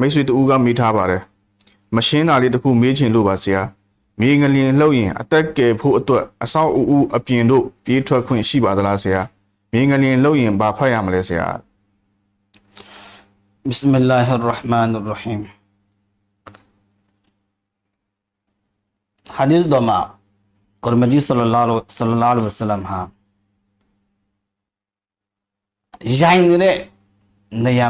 မိတ်ဆွေတူကမေးထားပါတယ်မရှင်းတာလေးတစ်ခုမေးချင်လို့ပါဆရာမေငလျင်လှုပ်ရင်အသက်ကယ်ဖို့အတွက်အဆောက်အဦအပြင်တို့ပြေးထွက်ခွင့်ရှိပါသလားဆရာမေငလျင်လှုပ်ရင်ဘာဖတ်ရမလဲဆရာ بسم الله الرحمن الرحيم حديث دما قرمجي صلى الله عليه- صلى الله عليه وسلم ဟာရိုင်းနေတဲ့နေရံ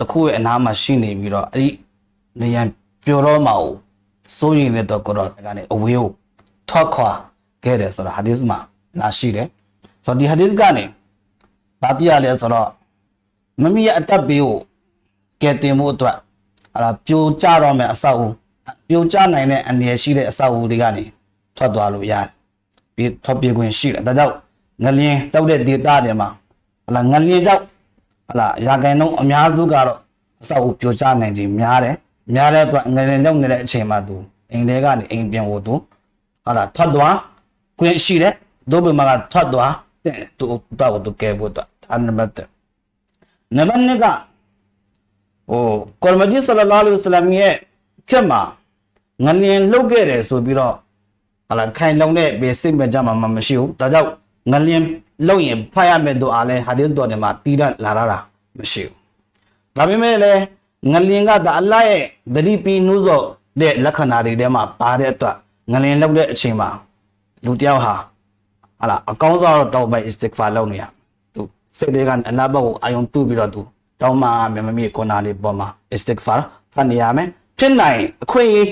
တစ်ခုရဲ့အနားမှာရှိနေပြီးတော့အဲ့ဒီနေရံပျော်တော့မှာကိုစိုးရိမ်တဲ့တော့ကတော့ကနေအဝေးကိုထွက်ခွာခဲ့တယ်ဆိုတော့ဟာဒီစ်မှာလာရှိတယ်ဆိုတော့ဒီဟာဒီစ်ကနေဘာတိရလဲဆိုတော့မမီရဲ့အတက်ဘေးကိုကဲတင်မှုအတွက်ဟာလာပြိုကျတော့မယ်အဆောက်အဦပြိုကျနိုင်တဲ့အန္တရာယ်ရှိတဲ့အဆောက်အဦတွေကနေထွက်သွားလို့ရတယ်ပြီးထွက်ပြေးခွင့်ရှိတယ်ဒါကြောင့်ငလျင်တောက်တဲ့ဒေတာတွေမှာဟာလာငလျင်တောက် ဟာလာရာဂိုင်နှုန်းအများစုကတော့အဆောက်အဦပြိုကျနိုင်ခြင်းများတယ်များတဲ့အတွက်ငလျင်တောက်နေတဲ့အချိန်မှာသူအိမ်ထဲကနေအိမ်ပြင်ကိုသူဟာလာထွက်သွားခွင့်ရှိတယ်ဒုဗမာကထွက်သွားတဲ့သူတော့သူကဲဖို့တော့ဒါနံပါတ်1နံပါတ်2ကဟိုကော်မတီဆလလာလဟ်အလัยဟိဝါစလမ်ရဲ့ခက်မှာငလျင်လှုပ်ခဲ့တယ်ဆိုပြီးတော့ဟာလာခိုင်လုံတဲ့ဘေစစ်မဲ့ကြမှာမမရှိဘူးဒါကြောင့် ငလျင်လှုပ်ရင်ဖတ်ရမယ်တို့အားလဲဟာဒီသ်တော်တွေမှာတီးတတ်လာတာမရှိဘူးဒါပေမဲ့လည်းငလျင်ကဒါအလ္လာဟ်ရဲ့သတိပီနှူးစော်တဲ့လက္ခဏာတွေထဲမှာပါတဲ့အတွက်ငလျင်လှုပ်တဲ့အချိန်မှာလူတစ်ယောက်ဟာဟာလာအကောင်းဆုံးတော့တောက်ပိုက် istighfar လုပ်နေရမယ်သူစိတ်တွေကအနာဘတ်ကိုအာယုံတူးပြီးတော့သူတောင်းမှမမမီကိုနာလေးပေါ်မှာ istighfar ဖတ်နေရမယ်ဖြစ်နိုင်အခွင့်အရေး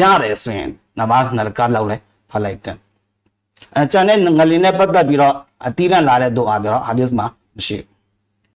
ရတယ်ဆိုရင်နမတ်နလကလောက်လဲဖတ်လိုက်တယ် အဲကျန်တဲ့ငလင်နဲ့ပတ်သက်ပြီးတော့အတိရန်လာတဲ့တို့အားတော့ဟာဒီစ်မှာမရှိဘူး